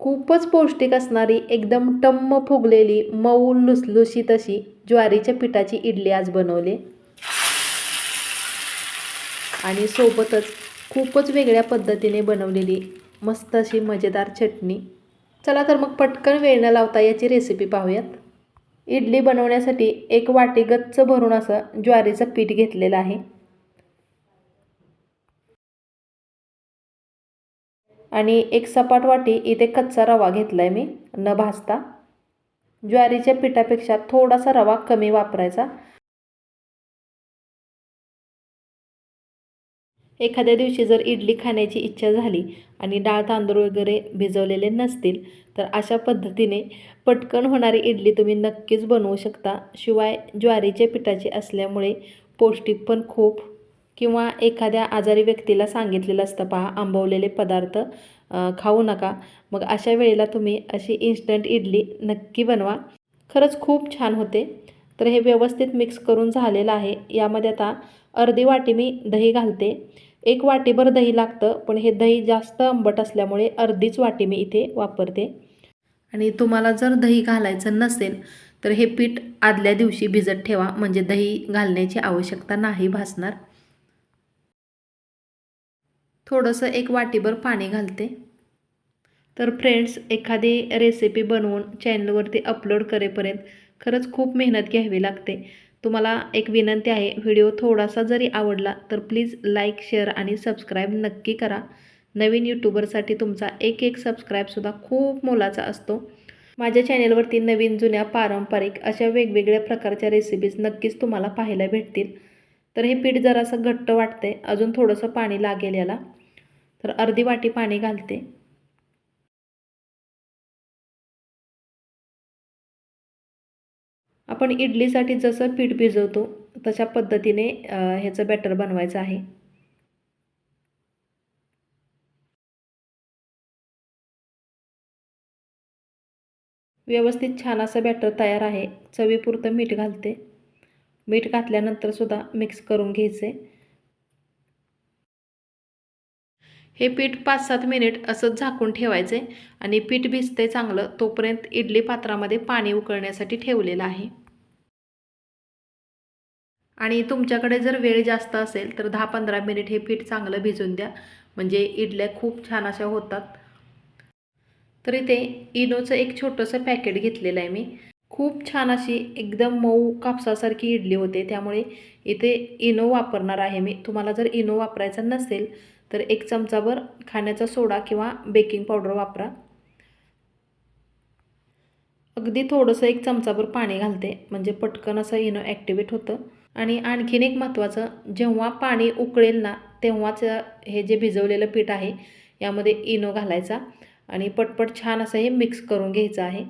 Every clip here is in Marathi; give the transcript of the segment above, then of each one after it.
खूपच पौष्टिक असणारी एकदम टम्म फुगलेली मऊ लुसलुशीत अशी ज्वारीच्या पिठाची इडली आज बनवली. आणि सोबतच खूपच वेगळ्या पद्धतीने बनवलेली मस्त अशी मजेदार चटणी. चला तर मग पटकन वेळ न लावता याची रेसिपी पाहूयात. इडली बनवण्यासाठी एक वाटी गच्च भरून असं ज्वारीचं पीठ घेतलेलं आहे. आणि एक सपाट वाटी इथे कच्चा रवा घेतला आहे मी. न भाजता. ज्वारीच्या पिठापेक्षा थोडासा रवा कमी वापरायचा. एखाद्या दिवशी जर इडली खाण्याची इच्छा झाली आणि डाळ तांदूळ वगैरे भिजवलेले नसतील तर अशा पद्धतीने पटकन होणारी इडली तुम्ही नक्कीच बनवू शकता. शिवाय ज्वारीच्या पिठाची असल्यामुळे पौष्टिक पण खूप. किंवा एखाद्या आजारी व्यक्तीला सांगितलेलं असतं पहा आंबवलेले पदार्थ खाऊ नका. मग अशा वेळेला तुम्ही अशी इन्स्टंट इडली नक्की बनवा. खरंच खूप छान होते. तर हे व्यवस्थित मिक्स करून झालेलं आहे. यामध्ये आता अर्धी वाटी मी दही घालते. एक वाटीभर दही लागतं पण हे दही जास्त आंबट असल्यामुळे अर्धीच वाटी मी इथे वापरते. आणि तुम्हाला जर दही घालायचं नसेल तर हे पीठ आदल्या दिवशी भिजत ठेवा. म्हणजे दही घालण्याची आवश्यकता नाही भासणार. थोडंसं एक वाटीभर पाणी घालते. तर फ्रेंड्स एखादी रेसिपी बनवून चॅनलवरती अपलोड करेपर्यंत खरंच खूप मेहनत घ्यावी लागते. तुम्हाला एक विनंती आहे व्हिडिओ थोडासा जरी आवडला तर प्लीज लाईक शेअर आणि सबस्क्राईब नक्की करा. नवीन यूट्यूबरसाठी तुमचा एक एक सबस्क्राईबसुद्धा खूप मोलाचा असतो. माझ्या चॅनेलवरती नवीन जुन्या पारंपरिक अशा वेगवेगळ्या प्रकारच्या रेसिपीज नक्कीच तुम्हाला पाहायला भेटतील. तर हे पीठ जरासं घट्ट वाटते अजून थोडंसं पाणी लागेल याला. तर अर्धी वाटी पाणी घालते. आपण इडलीसाठी जसं पीठ भिजवतो तशा पद्धतीने ह्याचं बॅटर बनवायचं आहे. व्यवस्थित छान असं बॅटर तयार आहे. चवीपुरतं मीठ घालते. मीठ घातल्यानंतर सुद्धा मिक्स करून घ्यायचे. हे पीठ पाच सात मिनिट असंच झाकून ठेवायचे आणि पीठ भिजते चांगलं तोपर्यंत इडली पात्रामध्ये पाणी उकळण्यासाठी ठेवलेलं आहे. आणि तुमच्याकडे जर वेळ जास्त असेल तर दहा पंधरा मिनिट हे पीठ चांगलं भिजून द्या. म्हणजे इडल्या खूप छान अशा होतात. तर इथे इनोचं एक छोटंसं पॅकेट घेतलेलं आहे मी. खूप छान अशी एकदम मऊ कापसासारखी इडली होते. त्यामुळे इथे इनो वापरणार आहे मी. तुम्हाला जर इनो वापरायचा नसेल तर एक चमचाभर खाण्याचा सोडा किंवा बेकिंग पावडर वापरा. अगदी थोडंसं एक चमचाभर पाणी घालते म्हणजे पटकन असं इनो ॲक्टिवेट होतं. आणि आणखीन एक महत्त्वाचं जेव्हा पाणी उकळेल ना तेव्हाच हे जे भिजवलेलं पीठ आहे यामध्ये इनो घालायचा आणि पटपट छान असं हे मिक्स करून घ्यायचं आहे.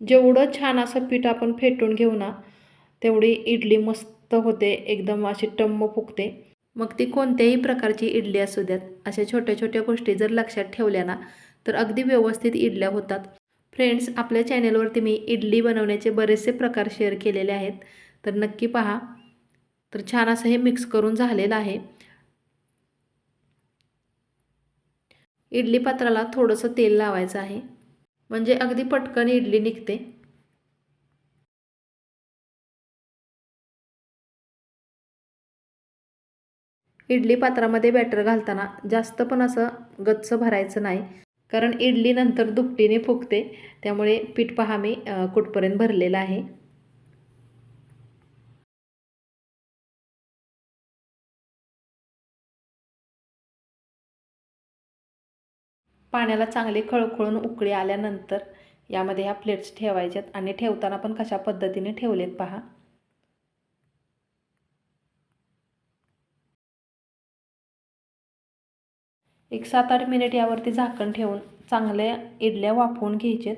जेवढं छान असं पीठ आपण फेटून घेऊ ना तेवढी इडली मस्त होते एकदम अशी टम्म फुगते. मग ती कोणत्याही प्रकारची इडली असू द्यात. अशा छोट्या छोट्या गोष्टी जर लक्षात ठेवल्या ना तर अगदी व्यवस्थित इडल्या होतात. फ्रेंड्स आपल्या चॅनेलवरती मी इडली बनवण्याचे बरेचसे प्रकार शेअर केलेले आहेत. तर नक्की पहा. तर छान असं हे मिक्स करून झालेलं आहे. इडली पात्राला थोडंसं तेल लावायचं आहे. म्हणजे अगदी पटकन इडली निघते. इडली पात्रामध्ये बॅटर घालताना जास्त पण असं गच्च भरायचं नाही. कारण इडली नंतर दुपटीने फुगते. त्यामुळे पीठ पहा मी कुठपर्यंत भरलेलं आहे. पाण्याला चांगले खळखळून उकळी आल्यानंतर यामध्ये ह्या प्लेट्स ठेवायच्यात आणि ठेवताना पण कशा पद्धतीने ठेवलेत पहा. एक सात आठ मिनिट यावरती झाकण ठेवून चांगल्या इडल्या वाफवून घ्यायचेत.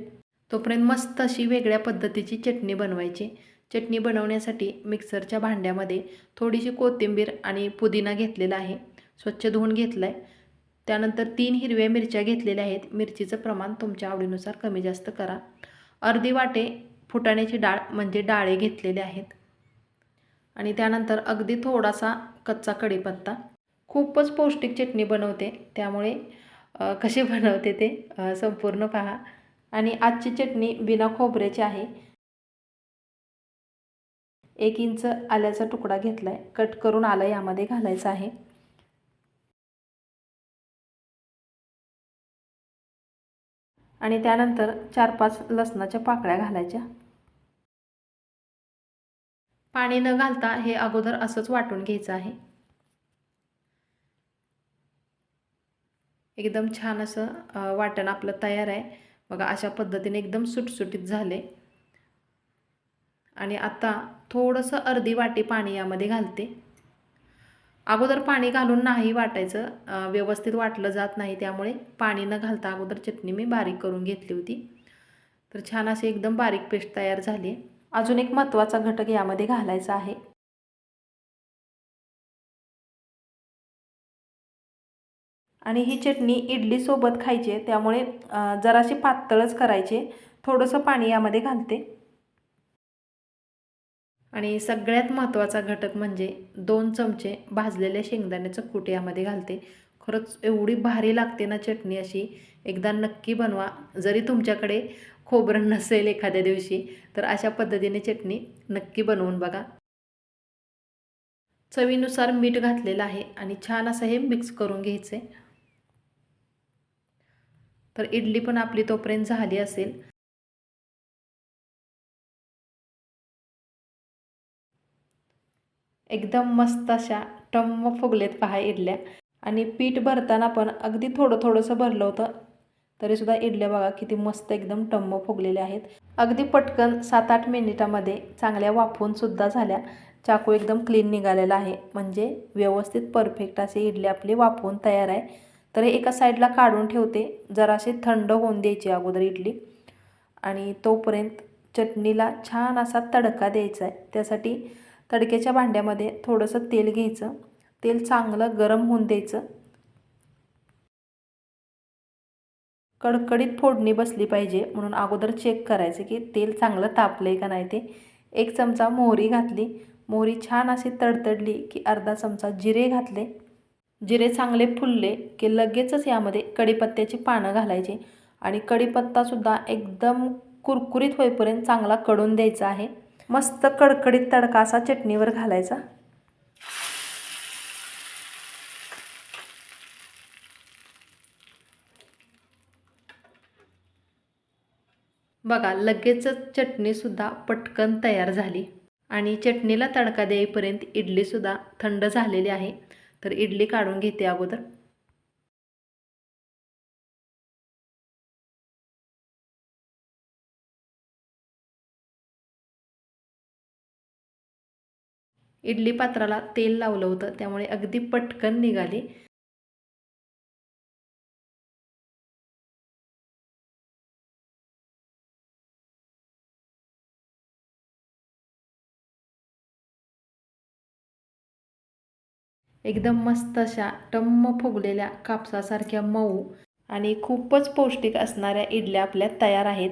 तोपर्यंत मस्त अशी वेगळ्या पद्धतीची चटणी बनवायची. चटणी बनवण्यासाठी मिक्सरच्या भांड्यामध्ये थोडीशी कोथिंबीर आणि पुदिना घेतलेला आहे. स्वच्छ धुवून घेतला आहे त्यानंतर तीन हिरव्या मिरच्या घेतलेल्या आहेत. मिरचीचं प्रमाण तुमच्या आवडीनुसार कमी जास्त करा. अर्धी वाटे फुटाण्याची डाळ म्हणजे डाळे घेतलेले आहेत. आणि त्यानंतर अगदी थोडासा कच्चा कढीपत्ता. खूपच पौष्टिक चटणी बनवते. त्यामुळे कशी बनवते ते संपूर्ण पहा. आणि आजची चटणी बिना खोबऱ्याची आहे. एक इंच आल्याचा तुकडा घेतला आहे कट करून आलं यामध्ये घालायचं आहे. आणि त्यानंतर चार पाच लसणाच्या पाकळ्या घालायच्या. पाणी न घालता हे अगोदर असंच वाटून घ्यायचं आहे. एकदम छान असं वाटण आपलं तयार आहे. बघा अशा पद्धतीने एकदम सुटसुटीत झाले. आणि आता थोडंसं अर्धी वाटी पाणी यामध्ये घालते. अगोदर पाणी घालून नाही वाटायचं व्यवस्थित वाटलं जात नाही. त्यामुळे पाणी न घालता अगोदर चटणी मी बारीक करून घेतली होती. तर छान अशी एकदम बारीक पेस्ट तयार झाली. आहे अजून एक महत्त्वाचा घटक यामध्ये घालायचा आहे. आणि ही चटणी इडलीसोबत खायची आहे त्यामुळे जराशी पातळच करायची थोडंसं पाणी यामध्ये घालते. आणि सगळ्यात महत्त्वाचा घटक म्हणजे दोन चमचे भाजलेल्या शेंगदाण्याचं कूट यामध्ये घालते. खरंच एवढी भारी लागते ना चटणी अशी. एकदा नक्की बनवा. जरी तुमच्याकडे खोबरं नसेल एखाद्या दिवशी तर अशा पद्धतीने चटणी नक्की बनवून बघा. चवीनुसार मीठ घातलेलं आहे आणि छान असं हे मिक्स करून घ्यायचं. आहे तर इडली पण आपली तोपर्यंत झाली असेल. एकदम मस्त अशा टम्म फुगलेत पहा इडल्या. आणि पीठ भरताना पण अगदी थोडं थोडंसं भरलं होतं तरीसुद्धा इडल्या बघा किती मस्त एकदम टम्म फुगलेल्या आहेत. अगदी पटकन सात आठ मिनिटामध्ये चांगल्या वाफवूनसुद्धा झाल्या. चाकू एकदम क्लीन निघालेला आहे. म्हणजे व्यवस्थित परफेक्ट असे इडली आपली वाफवून तयार आहे. तर हे एका साईडला काढून ठेवते. जराशी थंड होऊन द्यायची अगोदर इडली. आणि तोपर्यंत चटणीला छान असा तडका द्यायचा आहे. त्यासाठी तडक्याच्या भांड्यामध्ये थोडंसं तेल घ्यायचं. तेल चांगलं गरम होऊन द्यायचं. कडकडीत फोडणी बसली पाहिजे. म्हणून अगोदर चेक करायचं की तेल चांगलं तापलं आहे का नाही ते. एक चमचा मोहरी घातली. मोहरी छान अशी तडतडली की अर्धा चमचा जिरे घातले. जिरे चांगले फुलले की लगेचच यामध्ये कढीपत्त्याची पानं घालायची. आणि कढीपत्तासुद्धा एकदम कुरकुरीत होईपर्यंत चांगला कडून द्यायचा आहे. मस्त कडकडीत तडका असा चटणीवर घालायचा. बघा लगेचच चटणीसुद्धा पटकन तयार झाली. आणि चटणीला तडका देईपर्यंत इडलीसुद्धा थंड झालेली आहे. तर इडली काढून घेते अगोदर. इडली पात्राला तेल लावलं होतं त्यामुळे अगदी पटकन निघाली. एकदम मस्त अशा टम्म फुगलेल्या कापसासारख्या मऊ आणि खूपच पौष्टिक असणाऱ्या इडल्या आपल्या तयार आहेत.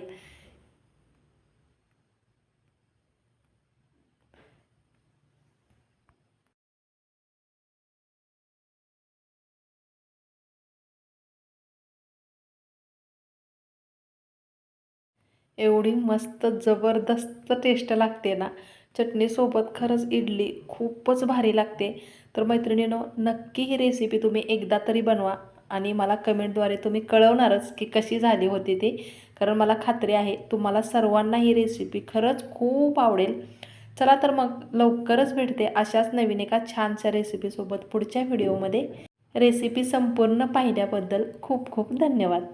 एवढी मस्त जबरदस्त टेस्ट लागते ना. चटणीसोबत खरंच इडली खूपच भारी लागते. तर मैत्रिणीनो नक्की ही रेसिपी तुम्ही एकदा तरी बनवा आणि मला कमेंटद्वारे तुम्ही कळवणारच की कशी झाली होती ती. कारण मला खात्री आहे तुम्हाला सर्वांना ही रेसिपी खरंच खूप आवडेल. चला तर मग लवकरच भेटते अशाच नवीन एका छानशा रेसिपीसोबत पुढच्या व्हिडिओमध्ये रेसिपी संपूर्ण पाहिल्याबद्दल खूप खूप धन्यवाद.